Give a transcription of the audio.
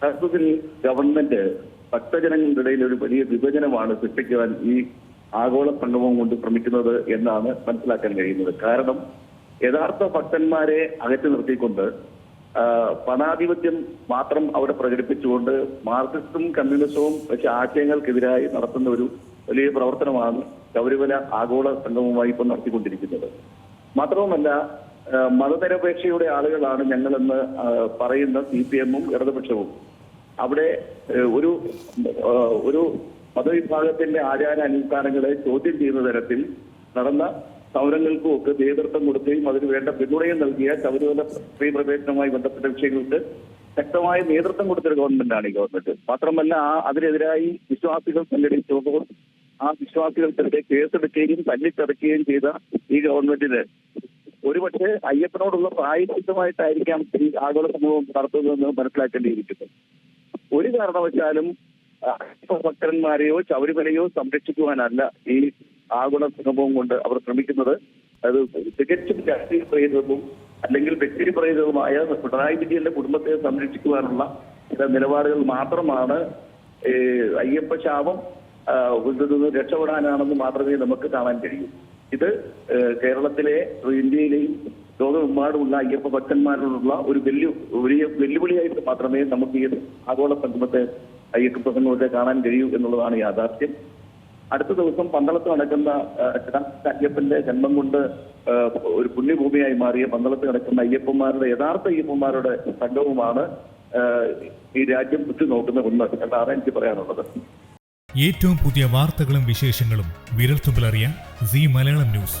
യഥാർത്ഥത്തിൽ ഗവൺമെന്റ് ഭക്തജനങ്ങളുടെ ഇടയിൽ ഒരു വലിയ വിഭജനമാണ് സൃഷ്ടിക്കുവാൻ ഈ ആഗോള സംഗമം കൊണ്ട് ശ്രമിക്കുന്നത് എന്നാണ് മനസ്സിലാക്കാൻ കഴിയുന്നത്. കാരണം യഥാർത്ഥ ഭക്തന്മാരെ അകറ്റി നിർത്തിക്കൊണ്ട് പണാധിപത്യം മാത്രം അവിടെ പ്രകടിപ്പിച്ചുകൊണ്ട് മാർക്സിസ്റ്റും കമ്മ്യൂണിസവും പക്ഷെ ആശയങ്ങൾക്കെതിരായി നടത്തുന്ന ഒരു വലിയ പ്രവർത്തനമാണ് ശബരിമല ആഗോള സംഗമവുമായി ഇപ്പം നടത്തിക്കൊണ്ടിരിക്കുന്നത്. മാത്രവുമല്ല മതനിരപേക്ഷയുടെ ആളുകളാണ് ഞങ്ങളെന്ന് പറയുന്ന സി പി എമ്മും ഇടതുപക്ഷവും. അവിടെ ഒരു ഒരു മതവിഭാഗത്തിന്റെ ആചാര അനുഷ്ഠാനങ്ങളെ ചോദ്യം ചെയ്യുന്ന തരത്തിൽ നടന്ന സമരങ്ങൾക്കും ഒക്കെ നേതൃത്വം കൊടുക്കുകയും അതിന് വേണ്ട പിന്തുണയും നൽകിയ ശബരിമല സ്ത്രീ പ്രവേശനവുമായി ബന്ധപ്പെട്ട വിഷയങ്ങൾക്ക് ശക്തമായ നേതൃത്വം കൊടുത്തൊരു ഗവൺമെന്റാണ് ഈ ഗവൺമെന്റ്. മാത്രമല്ല ആ അതിനെതിരായി വിശ്വാസികൾ സംഘടിച്ചപ്പോൾ ആ വിശ്വാസികൾക്കെതിരെ കേസെടുക്കുകയും തല്ലിച്ചതയ്ക്കുകയും ചെയ്ത ഈ ഗവൺമെന്റിന് ഒരുപക്ഷെ അയ്യപ്പനോടുള്ള പ്രായശിദ്ധമായിട്ടായിരിക്കാം ഈ ആഗോള സമൂഹം നടത്തുന്നതെന്ന് മനസ്സിലാക്കേണ്ടിയിരിക്കുന്നു. ഒരു കാരണവശാലും ഭക്തന്മാരെയോ ശബരിമലയോ സംരക്ഷിക്കുവാനല്ല ഈ ആഗോള സംഗമവും കൊണ്ട് അവർ ശ്രമിക്കുന്നത്. അത് തികച്ചും രാഷ്ട്രീയ പ്രേരിതവും അല്ലെങ്കിൽ വ്യക്തി പ്രേരിതവുമായ പിണറായി വിജയന്റെ കുടുംബത്തെ സംരക്ഷിക്കുവാനുള്ള ചില നിലപാടുകൾ മാത്രമാണ് അയ്യപ്പ ശാപം രക്ഷപ്പെടാനാണെന്ന് മാത്രമേ നമുക്ക് കാണാൻ കഴിയൂ. ഇത് കേരളത്തിലെ ഇന്ത്യയിലെയും ലോകമെമ്പാടുമുള്ള അയ്യപ്പ ഭക്തന്മാരോടുള്ള ഒരു വെല്ലു വലിയ വെല്ലുവിളിയായിട്ട് മാത്രമേ നമുക്ക് ഈ ആഗോള സംഗമത്തെ അയ്യപ്പ സംഗമത്തെ കാണാൻ കഴിയൂ എന്നുള്ളതാണ് യാഥാർത്ഥ്യം. അടുത്ത ദിവസം പന്തളത്ത് നടക്കുന്ന അയ്യപ്പന്റെ ജന്മം കൊണ്ട് ഒരു പുണ്യഭൂമിയായി മാറിയ പന്തളത്ത് നടക്കുന്ന അയ്യപ്പന്മാരുടെ യഥാർത്ഥ അയ്യപ്പന്മാരുടെ സംഗമമാണ് ഈ രാജ്യം ഉറ്റുനോക്കുന്ന ഒന്ന് എന്നാണ് എനിക്ക് പറയാനുള്ളത്. ഏറ്റവും പുതിയ വാർത്തകളും വിശേഷങ്ങളും വിരൽത്തുമ്പിൽ അറിയാൻ സി മലയാളം ന്യൂസ്.